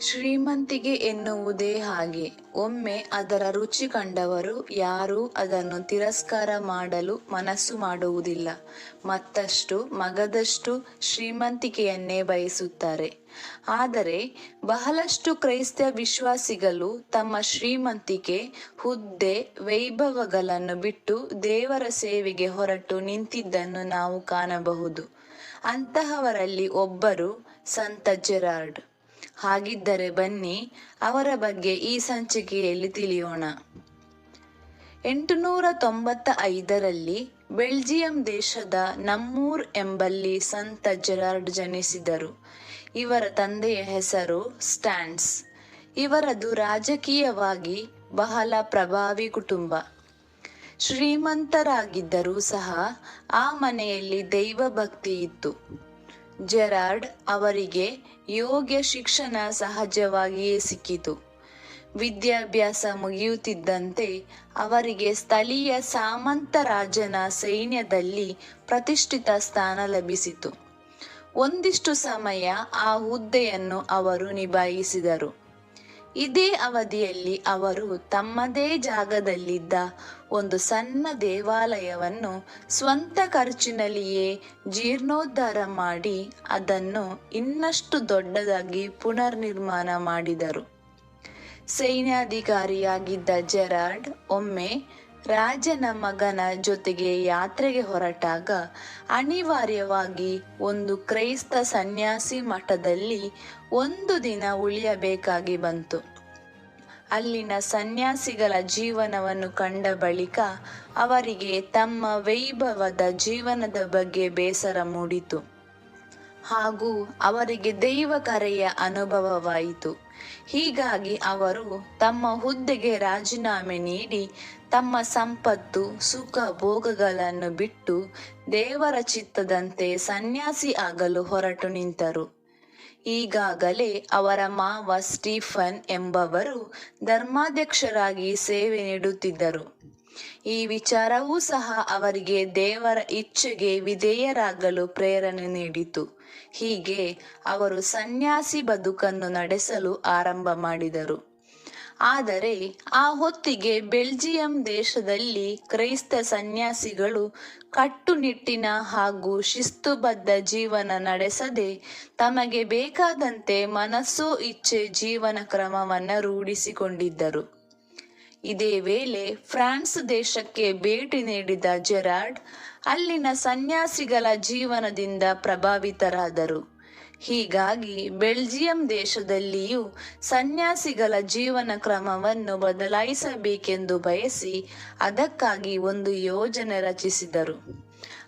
ಶ್ರೀಮಂತಿಗೆ ಎನ್ನುವುದೇ ಹಾಗೆ. ಒಮ್ಮೆ ಅದರ ರುಚಿ ಕಂಡವರು ಯಾರೂ ಅದನ್ನು ತಿರಸ್ಕಾರ ಮಾಡಲು ಮನಸ್ಸು ಮಾಡುವುದಿಲ್ಲ. ಮತ್ತಷ್ಟು ಮಗದಷ್ಟು ಶ್ರೀಮಂತಿಕೆಯನ್ನೇ ಬಯಸುತ್ತಾರೆ. ಆದರೆ ಬಹಳಷ್ಟು ಕ್ರೈಸ್ತ ವಿಶ್ವಾಸಿಗಳು ತಮ್ಮ ಶ್ರೀಮಂತಿಕೆ, ಹುದ್ದೆ, ವೈಭವಗಳನ್ನು ಬಿಟ್ಟು ದೇವರ ಸೇವೆಗೆ ಹೊರಟು ನಿಂತಿದ್ದನ್ನು ನಾವು ಕಾಣಬಹುದು. ಅಂತಹವರಲ್ಲಿ ಒಬ್ಬರು ಸಂತ ಜೆರಾರ್ಡ್. ಹಾಗಿದ್ದರೆ ಬನ್ನಿ, ಅವರ ಬಗ್ಗೆ ಈ ಸಂಚಿಕೆಯಲ್ಲಿ ತಿಳಿಯೋಣ. ಎಂಟುನೂರ ತೊಂಬತ್ತ ಐದರಲ್ಲಿ ಬೆಲ್ಜಿಯಂ ದೇಶದ ನಮ್ಮೂರ್ ಎಂಬಲ್ಲಿ ಸಂತ ಜೆರಾರ್ಡ್ ಜನಿಸಿದರು. ಇವರ ತಂದೆಯ ಹೆಸರು ಸ್ಟ್ಯಾನ್ಸ್. ಇವರದು ರಾಜಕೀಯವಾಗಿ ಬಹಳ ಪ್ರಭಾವಿ ಕುಟುಂಬ. ಶ್ರೀಮಂತರಾಗಿದ್ದರೂ ಸಹ ಆ ಮನೆಯಲ್ಲಿ ದೈವ ಭಕ್ತಿ ಇತ್ತು. ಜೆರಾರ್ಡ್ ಅವರಿಗೆ ಯೋಗ್ಯ ಶಿಕ್ಷಣ ಸಹಜವಾಗಿಯೇ ಸಿಕ್ಕಿತು. ವಿದ್ಯಾಭ್ಯಾಸ ಮುಗಿಯುತ್ತಿದ್ದಂತೆ ಅವರಿಗೆ ಸ್ಥಳೀಯ ಸಾಮಂತ ರಾಜನ ಸೈನ್ಯದಲ್ಲಿ ಪ್ರತಿಷ್ಠಿತ ಸ್ಥಾನ ಲಭಿಸಿತು. ಒಂದಿಷ್ಟು ಸಮಯ ಆ ಹುದ್ದೆಯನ್ನು ಅವರು ನಿಭಾಯಿಸಿದರು. ಇದೇ ಅವಧಿಯಲ್ಲಿ ಅವರು ತಮ್ಮದೇ ಜಾಗದಲ್ಲಿದ್ದ ಒಂದು ಸಣ್ಣ ದೇವಾಲಯವನ್ನು ಸ್ವಂತ ಖರ್ಚಿನಲ್ಲಿಯೇ ಜೀರ್ಣೋದ್ಧಾರ ಮಾಡಿ ಅದನ್ನು ಇನ್ನಷ್ಟು ದೊಡ್ಡದಾಗಿ ಪುನರ್ನಿರ್ಮಾಣ ಮಾಡಿದರು. ಸೈನ್ಯಾಧಿಕಾರಿಯಾಗಿದ್ದ ಜೆರಾರ್ಡ್ ಒಮ್ಮೆ ರಾಜನ ಮಗನ ಜೊತೆಗೆ ಯಾತ್ರೆಗೆ ಹೊರಟಾಗ ಅನಿವಾರ್ಯವಾಗಿ ಒಂದು ಕ್ರೈಸ್ತ ಸನ್ಯಾಸಿ ಮಠದಲ್ಲಿ ಒಂದು ದಿನ ಉಳಿಯಬೇಕಾಗಿ ಬಂತು. ಅಲ್ಲಿನ ಸನ್ಯಾಸಿಗಳ ಜೀವನವನ್ನು ಕಂಡ ಬಳಿಕ ಅವರಿಗೆ ತಮ್ಮ ವೈಭವದ ಜೀವನದ ಬಗ್ಗೆ ಬೇಸರ ಮೂಡಿತು. ಹಾಗೂ ಅವರಿಗೆ ದೈವ ಕರೆಯ ಅನುಭವವಾಯಿತು. ಹೀಗಾಗಿ ಅವರು ತಮ್ಮ ಹುದ್ದೆಗೆ ರಾಜೀನಾಮೆ ನೀಡಿ ತಮ್ಮ ಸಂಪತ್ತು, ಸುಖ, ಭೋಗಗಳನ್ನು ಬಿಟ್ಟು ದೇವರ ಚಿತ್ತದಂತೆ ಸನ್ಯಾಸಿ ಆಗಲು ಹೊರಟು ನಿಂತರು. ಈಗಾಗಲೇ ಅವರ ಮಾವ ಸ್ಟೀಫನ್ ಎಂಬವರು ಧರ್ಮಾಧ್ಯಕ್ಷರಾಗಿ ಸೇವೆ ನೀಡುತ್ತಿದ್ದರು. ಈ ವಿಚಾರವೂ ಸಹ ಅವರಿಗೆ ದೇವರ ಇಚ್ಛೆಗೆ ವಿಧೇಯರಾಗಲು ಪ್ರೇರಣೆ ನೀಡಿತು. ಹೀಗೆ ಅವರು ಸನ್ಯಾಸಿ ಬದುಕನ್ನು ನಡೆಸಲು ಆರಂಭ ಮಾಡಿದರು. ಆದರೆ ಆ ಹೊತ್ತಿಗೆ ಬೆಲ್ಜಿಯಂ ದೇಶದಲ್ಲಿ ಕ್ರೈಸ್ತ ಸನ್ಯಾಸಿಗಳು ಕಟ್ಟುನಿಟ್ಟಿನ ಹಾಗೂ ಶಿಸ್ತುಬದ್ಧ ಜೀವನ ನಡೆಸದೆ ತಮಗೆ ಬೇಕಾದಂತೆ ಮನಸ್ಸೋ ಇಚ್ಛೆ ಜೀವನ ಕ್ರಮವನ್ನು ರೂಢಿಸಿಕೊಂಡಿದ್ದರು. ಇದೇ ವೇಳೆ ಫ್ರಾನ್ಸ್ ದೇಶಕ್ಕೆ ಭೇಟಿ ನೀಡಿದ ಜೆರಾರ್ಡ್ ಅಲ್ಲಿನ ಸನ್ಯಾಸಿಗಳ ಜೀವನದಿಂದ ಪ್ರಭಾವಿತರಾದರು. ಹೀಗಾಗಿ ಬೆಲ್ಜಿಯಂ ದೇಶದಲ್ಲಿಯೂ ಸನ್ಯಾಸಿಗಳ ಜೀವನ ಕ್ರಮವನ್ನು ಬದಲಾಯಿಸಬೇಕೆಂದು ಬಯಸಿ ಅದಕ್ಕಾಗಿ ಒಂದು ಯೋಜನೆ ರಚಿಸಿದರು.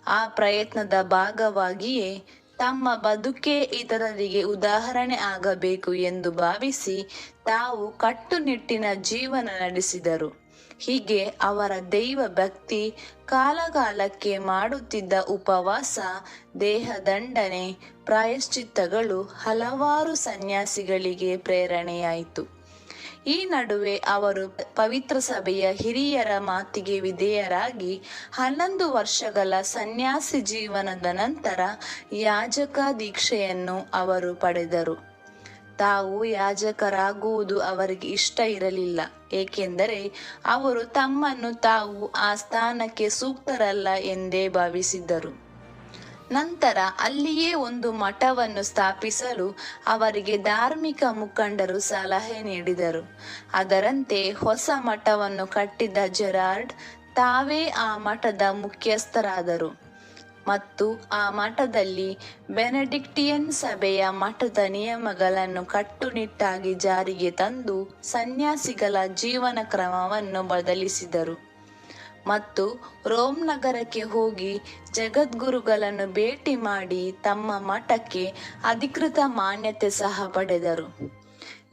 ಆ ಪ್ರಯತ್ನದ ಭಾಗವಾಗಿಯೇ ತಮ್ಮ ಬದುಕೇ ಇತರರಿಗೆ ಉದಾಹರಣೆ ಆಗಬೇಕು ಎಂದು ಭಾವಿಸಿ ತಾವು ಕಟ್ಟುನಿಟ್ಟಿನ ಜೀವನ ನಡೆಸಿದರು. ಹೀಗೆ ಅವರ ದೈವ ಭಕ್ತಿ, ಕಾಲಕಾಲಕ್ಕೆ ಮಾಡುತ್ತಿದ್ದ ಉಪವಾಸ ದೇಹದಂಡನೆ ಪ್ರಾಯಶ್ಚಿತ್ತಗಳು ಹಲವಾರು ಸನ್ಯಾಸಿಗಳಿಗೆ ಪ್ರೇರಣೆಯಾಯಿತು. ಈ ನಡುವೆ ಅವರು ಪವಿತ್ರ ಸಭೆಯ ಹಿರಿಯರ ಮಾತಿಗೆ ವಿಧೇಯರಾಗಿ ಹನ್ನೊಂದು ವರ್ಷಗಳ ಸನ್ಯಾಸಿ ಜೀವನದ ನಂತರ ಯಾಜಕ ದೀಕ್ಷೆಯನ್ನು ಅವರು ಪಡೆದರು. ತಾವು ಯಾಜಕರಾಗುವುದು ಅವರಿಗೆ ಇಷ್ಟ ಇರಲಿಲ್ಲ, ಏಕೆಂದರೆ ಅವರು ತಮ್ಮನ್ನು ತಾವು ಆ ಸ್ಥಾನಕ್ಕೆ ಸೂಕ್ತರಲ್ಲ ಎಂದೇ ಭಾವಿಸಿದ್ದರು. ನಂತರ ಅಲ್ಲಿಯೇ ಒಂದು ಮಠವನ್ನು ಸ್ಥಾಪಿಸಲು ಅವರಿಗೆ ಧಾರ್ಮಿಕ ಮುಖಂಡರು ಸಲಹೆ ನೀಡಿದರು. ಅದರಂತೆ ಹೊಸ ಮಠವನ್ನು ಕಟ್ಟಿದ ಜೆರಾರ್ಡ್ ತಾವೇ ಆ ಮಠದ ಮುಖ್ಯಸ್ಥರಾದರು. ಮತ್ತು ಆ ಮಠದಲ್ಲಿ ಬೆನೆಡಿಕ್ಟಿಯನ್ ಸಭೆಯ ಮಠದ ನಿಯಮಗಳನ್ನು ಕಟ್ಟುನಿಟ್ಟಾಗಿ ಜಾರಿಗೆ ತಂದು ಸನ್ಯಾಸಿಗಳ ಜೀವನ ಕ್ರಮವನ್ನು ಬದಲಿಸಿದರು. ಮತ್ತು ರೋಮ್ ನಗರಕ್ಕೆ ಹೋಗಿ ಜಗದ್ಗುರುಗಳನ್ನು ಭೇಟಿ ಮಾಡಿ ತಮ್ಮ ಮಠಕ್ಕೆ ಅಧಿಕೃತ ಮಾನ್ಯತೆ ಸಹ ಪಡೆದರು.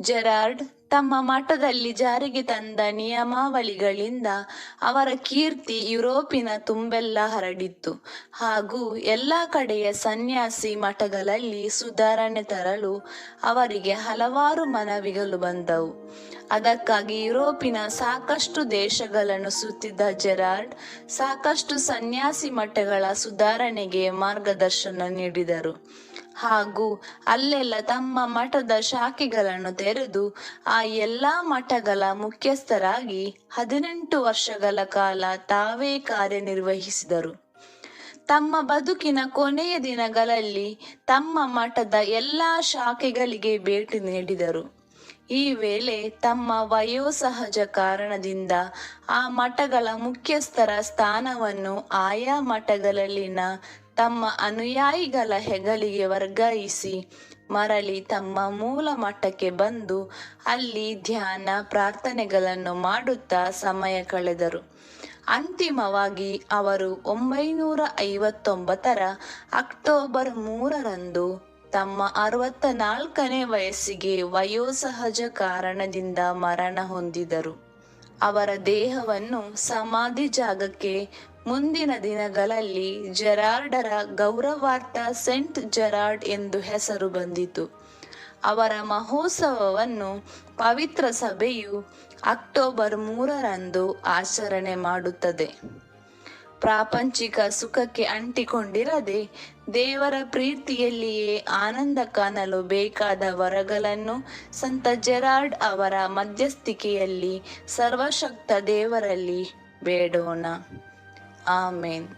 ಜೆರಾರ್ಡ್ ತಮ್ಮ ಮಠದಲ್ಲಿ ಜಾರಿಗೆ ತಂದ ನಿಯಮಾವಳಿಗಳಿಂದ ಅವರ ಕೀರ್ತಿ ಯುರೋಪಿನ ತುಂಬೆಲ್ಲ ಹರಡಿತ್ತು. ಹಾಗೂ ಎಲ್ಲ ಕಡೆಯ ಸನ್ಯಾಸಿ ಮಠಗಳಲ್ಲಿ ಸುಧಾರಣೆ ತರಲು ಅವರಿಗೆ ಹಲವಾರು ಮನವಿಗಳು ಬಂದವು. ಅದಕ್ಕಾಗಿ ಯುರೋಪಿನ ಸಾಕಷ್ಟು ದೇಶಗಳನ್ನು ಸುತ್ತಿದ್ದ ಜೆರಾರ್ಡ್ ಸಾಕಷ್ಟು ಸನ್ಯಾಸಿ ಮಠಗಳ ಸುಧಾರಣೆಗೆ ಮಾರ್ಗದರ್ಶನ ನೀಡಿದರು. ಹಾಗೂ ಅಲ್ಲೆಲ್ಲ ತಮ್ಮ ಮಠದ ಶಾಖೆಗಳನ್ನು ತೆರೆದು ಆ ಎಲ್ಲಾ ಮಠಗಳ ಮುಖ್ಯಸ್ಥರಾಗಿ ಹದಿನೆಂಟು ವರ್ಷಗಳ ಕಾಲ ತಾವೇ ಕಾರ್ಯನಿರ್ವಹಿಸಿದರು. ತಮ್ಮ ಬದುಕಿನ ಕೊನೆಯ ದಿನಗಳಲ್ಲಿ ತಮ್ಮ ಮಠದ ಎಲ್ಲಾ ಶಾಖೆಗಳಿಗೆ ಭೇಟಿ ನೀಡಿದರು. ಈ ವೇಳೆ ತಮ್ಮ ವಯೋಸಹಜ ಕಾರಣದಿಂದ ಆ ಮಠಗಳ ಮುಖ್ಯಸ್ಥರ ಸ್ಥಾನವನ್ನು ಆಯಾ ಮಠಗಳಲ್ಲಿನ ತಮ್ಮ ಅನುಯಾಯಿಗಳ ಹೆಗಲಿಗೆ ವರ್ಗಾಯಿಸಿ ಮರಳಿ ತಮ್ಮ ಮೂಲ ಮಠಕ್ಕೆ ಬಂದು ಅಲ್ಲಿ ಧ್ಯಾನ ಪ್ರಾರ್ಥನೆಗಳನ್ನು ಮಾಡುತ್ತಾ ಸಮಯ ಕಳೆದರು. ಅಂತಿಮವಾಗಿ ಅವರು ಒಂಬೈನೂರ ಐವತ್ತೊಂಬತ್ತರ ಅಕ್ಟೋಬರ್ ಮೂರರಂದು ತಮ್ಮ ಅರವತ್ತ ನಾಲ್ಕನೇ ವಯಸ್ಸಿಗೆ ವಯೋಸಹಜ ಕಾರಣದಿಂದ ಮರಣ ಹೊಂದಿದರು. ಅವರ ದೇಹವನ್ನು ಸಮಾಧಿ ಜಾಗಕ್ಕೆ ಮುಂದಿನ ದಿನಗಳಲ್ಲಿ ಜೆರಾರ್ಡರ ಗೌರವಾರ್ಥ ಸೆಂಟ್ ಜೆರಾರ್ಡ್ ಎಂದು ಹೆಸರು ಬಂದಿತು. ಅವರ ಮಹೋತ್ಸವವನ್ನು ಪವಿತ್ರ ಸಭೆಯು ಅಕ್ಟೋಬರ್ ಮೂರರಂದು ಆಚರಣೆ ಮಾಡುತ್ತದೆ. ಪ್ರಾಪಂಚಿಕ ಸುಖಕ್ಕೆ ಅಂಟಿಕೊಂಡಿರದೆ ದೇವರ ಪ್ರೀತಿಯಲ್ಲಿಯೇ ಆನಂದ ಕಾಣಲು ಬೇಕಾದ ವರಗಳನ್ನು ಸಂತ ಜೆರಾರ್ಡ್ ಅವರ ಮಧ್ಯಸ್ಥಿಕೆಯಲ್ಲಿ ಸರ್ವಶಕ್ತ ದೇವರಲ್ಲಿ ಬೇಡೋಣ. ಆಮೇನ್.